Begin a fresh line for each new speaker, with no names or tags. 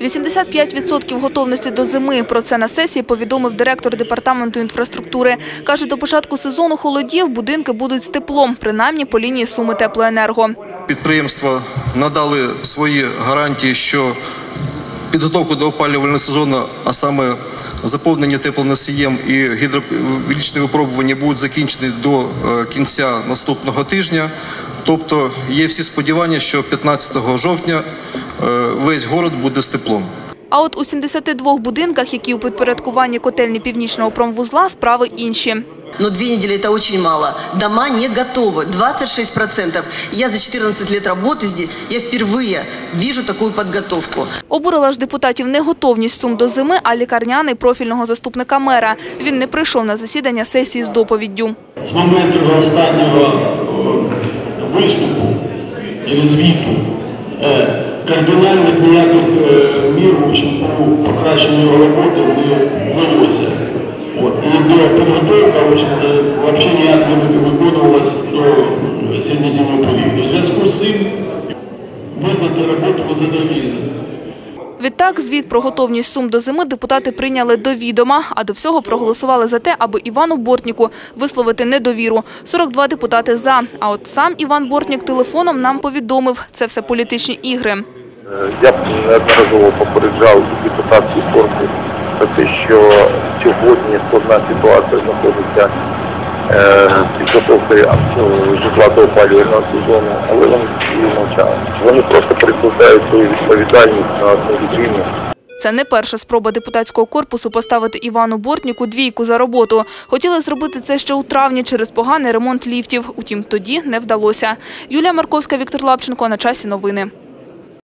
85% готовності до зими. Про це на сесії повідомив директор департаменту інфраструктури. Каже, до початку сезону холодів будинки будуть з теплом, принаймні по лінії Суми Теплоенерго.
Підприємства надали свої гарантії, що підготовку до опалювального сезону, а саме заповнення теплоносієм і гідровічне випробування будуть закінчені до е, кінця наступного тижня. Тобто є всі сподівання, що 15 жовтня весь город буде з теплом.
А от у 72 будинках, які у підпорядкуванні котельні північного промвузла, справи інші.
Но две недели это очень мало. Дома не готовы. 26%. Я за 14 лет работы здесь, я впервые вижу такую подготовку.
Обурила ж депутатів не готовність сум до зими, а лікарняний профільного заступника мера. Він не прийшов на засідання сесії з доповіддю.
З моменту його останнього е, виступу і звіту е, кардинальних ніяких е, мір в общем, по його роботи не велося. От. І до підготовка взагалі ніяк не виконувалась до середньозимного періоду. У зв'язку з цим визнати роботу задовільною.
Відтак, звіт про готовність сум до зими депутати прийняли до відома, а до всього проголосували за те, аби Івану Бортніку висловити недовіру. 42 депутати за. А от сам Іван Бортнік телефоном нам повідомив – це все політичні ігри.
Е, Я неодноразово попереджав депутатський корпус про те, що сьогодні складна ситуація знаходиться е, підготовки е, житла до опалювального сезону, але вони мовчали. Вони просто перекладають свою відповідальність на одну.
Це не перша спроба депутатського корпусу поставити Івану Бортніку двійку за роботу. Хотіли зробити це ще у травні через поганий ремонт ліфтів. Утім, тоді не вдалося. Юлія Марковська, Віктор Лапченко. На часі новини.